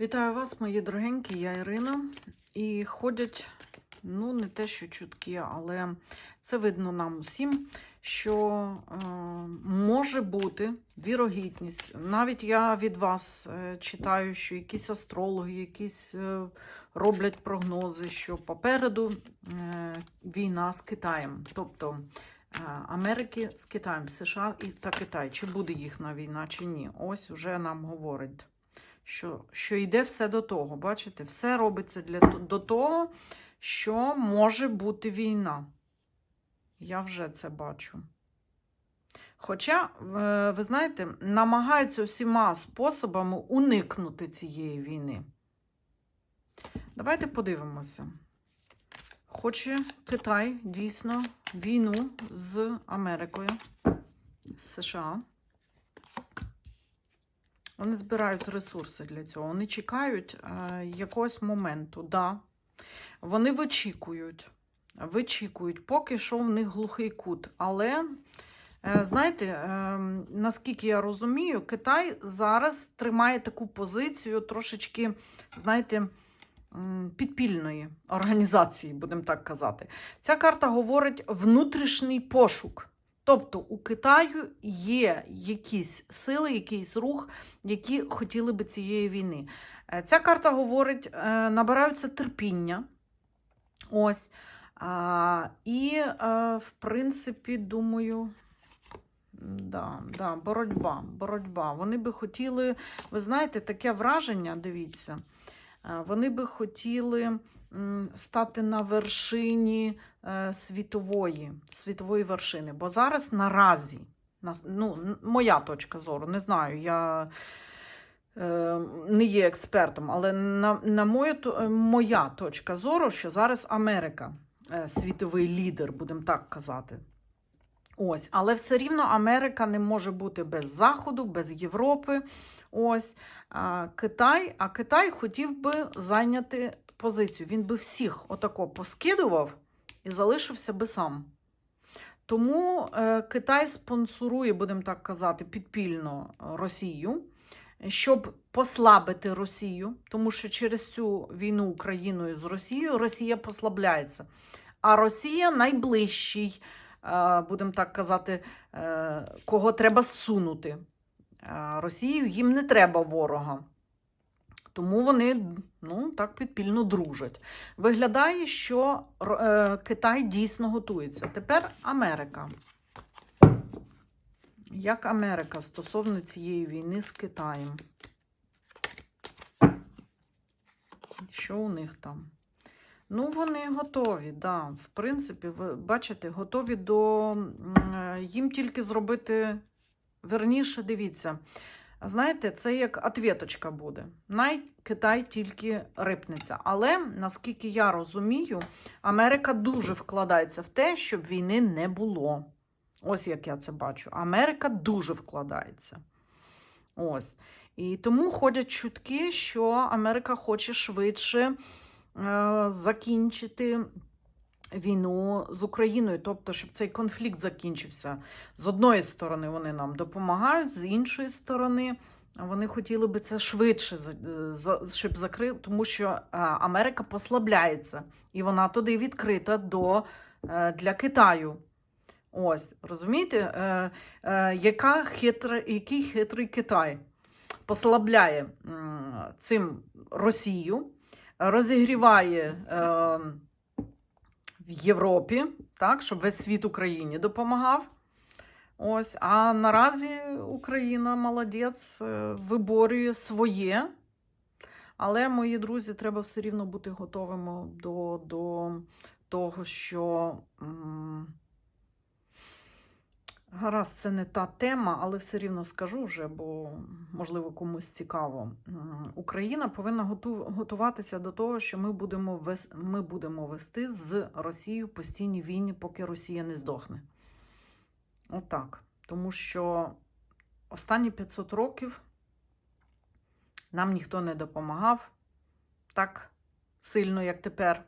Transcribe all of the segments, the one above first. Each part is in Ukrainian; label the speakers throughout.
Speaker 1: Вітаю вас, мої дорогенькі, я Ірина. І ходять, ну, не те, що чутки, але це видно нам усім, що е, може бути вірогідність. Навіть я від вас е, читаю, що якісь астрологи, якісь е, роблять прогнози, що попереду е, війна з Китаєм. Тобто е, Америки з Китаєм, США і та Китай. Чи буде їхня війна, чи ні. Ось вже нам говорить що, що йде все до того. Бачите, все робиться для, до того, що може бути війна. Я вже це бачу. Хоча, ви знаєте, намагаються всіма способами уникнути цієї війни. Давайте подивимося. Хоче Китай дійсно війну з Америкою, з США. Вони збирають ресурси для цього. Вони чекають е, якогось моменту. Да. Вони вичікують. Вичікують, поки що в них глухий кут. Але, е, знаєте, е, наскільки я розумію, Китай зараз тримає таку позицію трошечки, знаєте, підпільної організації, будемо так казати. Ця карта говорить внутрішній пошук. Тобто у Китаю є якісь сили, якийсь рух, які хотіли би цієї війни. Е, Ця карта говорить, е, набираються терпіння. Ось. І, е, в принципі, думаю, да, да, боротьба, боротьба. Вони би хотіли, ви знаєте, таке враження, дивіться, вони би хотіли стати на вершині е, світової, світової вершини. Бо зараз наразі, ну, моя точка зору, не знаю, я е, не є експертом, але на, на мою, е, моя точка зору, що зараз Америка світовий лідер, будемо так казати. Ось, але все рівно Америка не може бути без Заходу, без Європи. Ось а, Китай, а Китай хотів би зайняти позицію. Він би всіх отако поскидував і залишився би сам. Тому е, Китай спонсорує, будемо так казати, підпільно Росію, щоб послабити Росію, тому що через цю війну Україною з Росією Росія послабляється. А Росія найближчий, е, будемо так казати, е, кого треба зсунути. Е, Росію їм не треба ворога. Тому вони ну, так підпільно дружать. Виглядає, що е, Китай дійсно готується. Тепер Америка. Як Америка стосовно цієї війни з Китаєм? Що у них там? Ну, вони готові, да. В принципі, ви бачите, готові до. е, Їм тільки зробити верніше, дивіться. Знаєте, це як ответочка буде. Най Китай тільки рипнеться. Але наскільки я розумію, Америка дуже вкладається в те, щоб війни не було. Ось як я це бачу. Америка дуже вкладається. Ось. І тому ходять чутки, що Америка хоче швидше е, закінчити війну з Україною, тобто, щоб цей конфлікт закінчився. З одної сторони, вони нам допомагають, з іншої сторони, вони хотіли би це швидше, щоб закрити, тому що е, Америка послабляється, і вона туди відкрита до, е, для Китаю. Ось, розумієте, е, яка хитра, який хитрий Китай послабляє цим Росію, розігріває е, в Європі, так, щоб весь світ Україні допомагав. Ось, а наразі Україна молодець, е, виборює своє. Але, мої друзі, треба все рівно бути готовими до, до того, що. м, Гаразд, це не та тема, але все рівно скажу вже, бо можливо комусь цікаво. Україна повинна готуватися до того, що ми будемо, вес... ми будемо вести з Росією постійні війни, поки Росія не здохне. Отак. Тому що останні 500 років нам ніхто не допомагав так сильно, як тепер.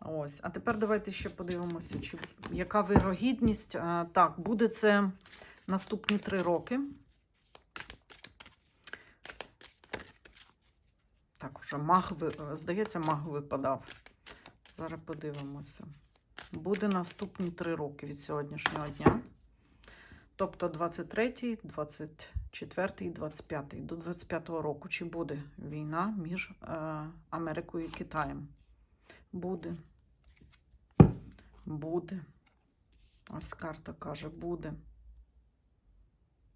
Speaker 1: Ось, а тепер давайте ще подивимося, чи яка вирогідність. А, так, буде це наступні три роки. Так, вже маг, е, здається, маг випадав. Зараз подивимося. Буде наступні три роки від сьогоднішнього дня. Тобто 23, 24, 25. До 25 року чи буде війна між е, Америкою і Китаєм? Буде. Буде. Ось карта каже, буде.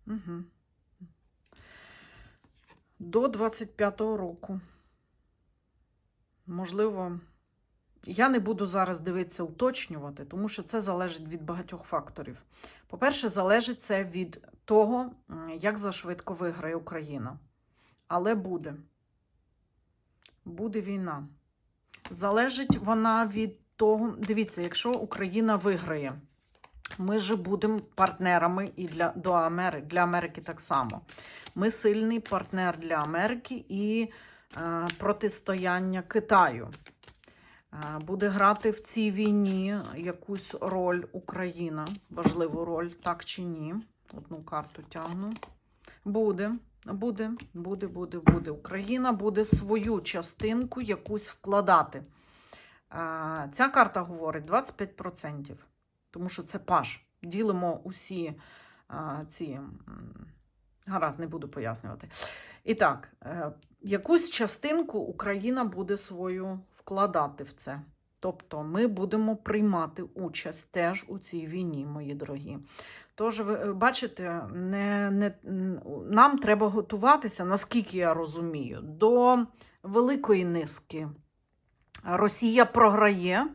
Speaker 1: Угу. До 25-го року. Можливо, я не буду зараз дивитися уточнювати, тому що це залежить від багатьох факторів. По-перше, залежить це від того, як зашвидко виграє Україна. Але буде. Буде війна. Залежить вона від того, дивіться, якщо Україна виграє, ми ж будемо партнерами і для, до Америки, для Америки так само. Ми сильний партнер для Америки і е, протистояння Китаю. Е, Буде грати в цій війні якусь роль Україна, важливу роль, так чи ні. Одну карту тягну. Буде, буде, буде, буде, буде. Україна буде свою частинку якусь вкладати. Ця карта говорить 25%, тому що це паш. Ділимо усі ці. Гаразд, не буду пояснювати. І так, е, якусь частинку Україна буде свою вкладати в це. Тобто ми будемо приймати участь теж у цій війні, мої дорогі. Тож, ви е, бачите, не, не, нам треба готуватися, наскільки я розумію, до великої низки. Росія програє,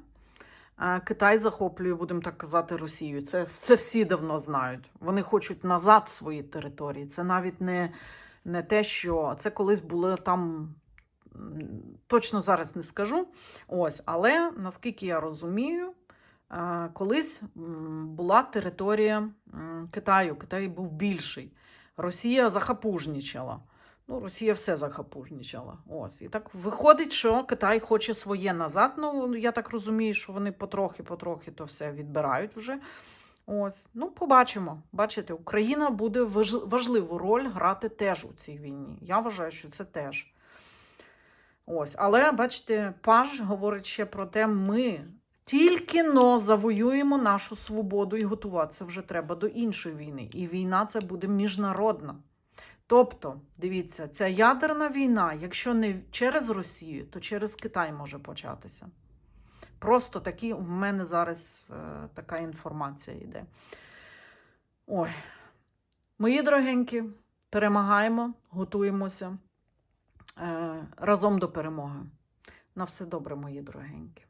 Speaker 1: Китай захоплює, будемо так казати, Росію. Це, це всі давно знають. Вони хочуть назад свої території. Це навіть не, не те, що це колись було там. Точно зараз не скажу. Ось, але наскільки я розумію, колись була територія Китаю. Китай був більший. Росія захапужнічала. Ну, Росія все захапужнічала. Ось. І так виходить, що Китай хоче своє назад. Ну, я так розумію, що вони потрохи-потрохи то все відбирають вже. Ось. Ну, побачимо. Бачите, Україна буде важливу роль грати теж у цій війні. Я вважаю, що це теж. Ось. Але, бачите, Паж говорить ще про те, ми тільки но завоюємо нашу свободу і готуватися вже треба до іншої війни. І війна це буде міжнародна. Тобто, дивіться, ця ядерна війна, якщо не через Росію, то через Китай може початися. Просто такі в мене зараз е, така інформація йде. Ой, мої дорогенькі, перемагаємо, готуємося е, разом до перемоги. На все добре, мої дорогенькі.